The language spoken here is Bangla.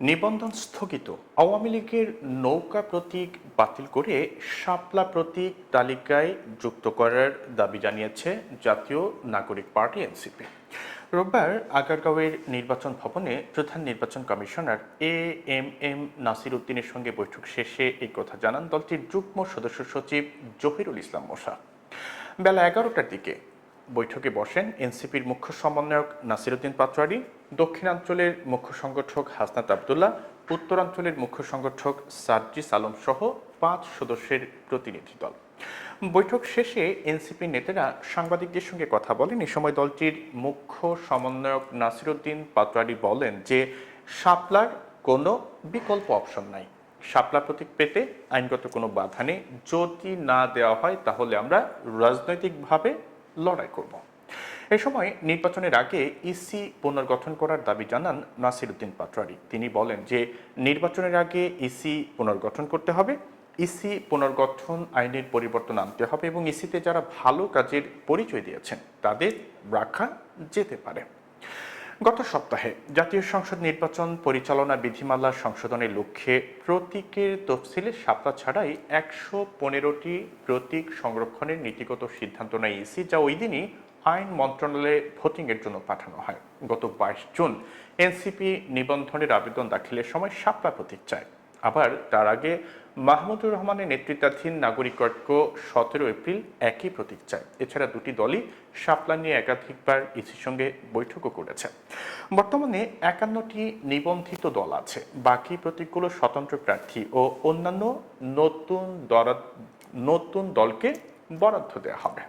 নিবন্ধন স্থগিত। আওয়ামী লীগের নৌকা প্রতীক বাতিল করে শাপলা প্রতীক তালিকায় যুক্ত করার দাবি জানিয়েছে জাতীয় নাগরিক পার্টি এনসিপি। রোববার আগারগাঁওয়ের নির্বাচন ভবনে প্রধান নির্বাচন commissioner A M M Nasir উদ্দিনের সঙ্গে বৈঠক শেষে এই কথা জানান দলটির যুগ্ম সদস্য সচিব জহিরুল ইসলাম মোশা। বেলা এগারোটার দিকে বৈঠকে বসেন এনসিপির মুখ্য সমন্বয়ক নাসিরুদ্দিন পাটোয়ারি দক্ষিণাঞ্চলের মুখ্য সংগঠক হাসনাত আবদুল্লাহ, উত্তরাঞ্চলের মুখ্য সংগঠক সার্জিস আলম সহ পাঁচ সদস্যের প্রতিনিধি দল। বৈঠক শেষে এনসিপি নেতারা সাংবাদিকদের সঙ্গে কথা বলেন। এ সময় দলটির মুখ্য সমন্বয়ক নাসিরুদ্দিন পাটোয়ারি বলেন যে, শাপলার কোনো বিকল্প অপশন নাই। শাপলা প্রতীক পেতে আইনগত কোনো বাধা নেই। যদি না দেওয়া হয়, তাহলে আমরা রাজনৈতিকভাবে লড়াই করব। এ সময় নির্বাচনের আগে ইসি পুনর্গঠন করার দাবি জানান নাসিরুদ্দিন পাটোয়ারি তিনি বলেন যে, নির্বাচনের আগে ইসি পুনর্গঠন করতে হবে। ইসি পুনর্গঠন আইনের পরিবর্তন আনতে হবে এবং ইসিতে যারা ভালো কাজের পরিচয় দিয়েছেন, তাদের রাখা যেতে পারে। গত সপ্তাহে জাতীয় সংসদ নির্বাচন পরিচালনা বিধিমালা সংশোধনের লক্ষ্যে প্রতীকের তফসিলে সাপ্তাহ ছাড়াই একশো পনেরোটি প্রতীক সংরক্ষণের নীতিগত সিদ্ধান্ত নেয় ইসি, যা ওই দিনই আইন মন্ত্রণালয়ে ভোটিংয়ের জন্য পাঠানো হয়। গত বাইশ জুন এনসিপি নিবন্ধনের আবেদন দাখিলের সময় সাপ্তাহ প্রতীক চায়। আবার তার আগে মাহমুদুর রহমানের নেতৃত্বাধীন নাগরিক ঐক্য সতেরো এপ্রিল একই প্রতীক চায় এছাড়া দুটি দলই শাপলা নিয়ে একাধিকবার ইসির সঙ্গে বৈঠকও করেছে। বর্তমানে একান্নটি নিবন্ধিত দল আছে। বাকি প্রতীকগুলো স্বতন্ত্র প্রার্থী ও অন্যান্য নতুন নতুন দলকে বরাদ্দ দেওয়া হবে।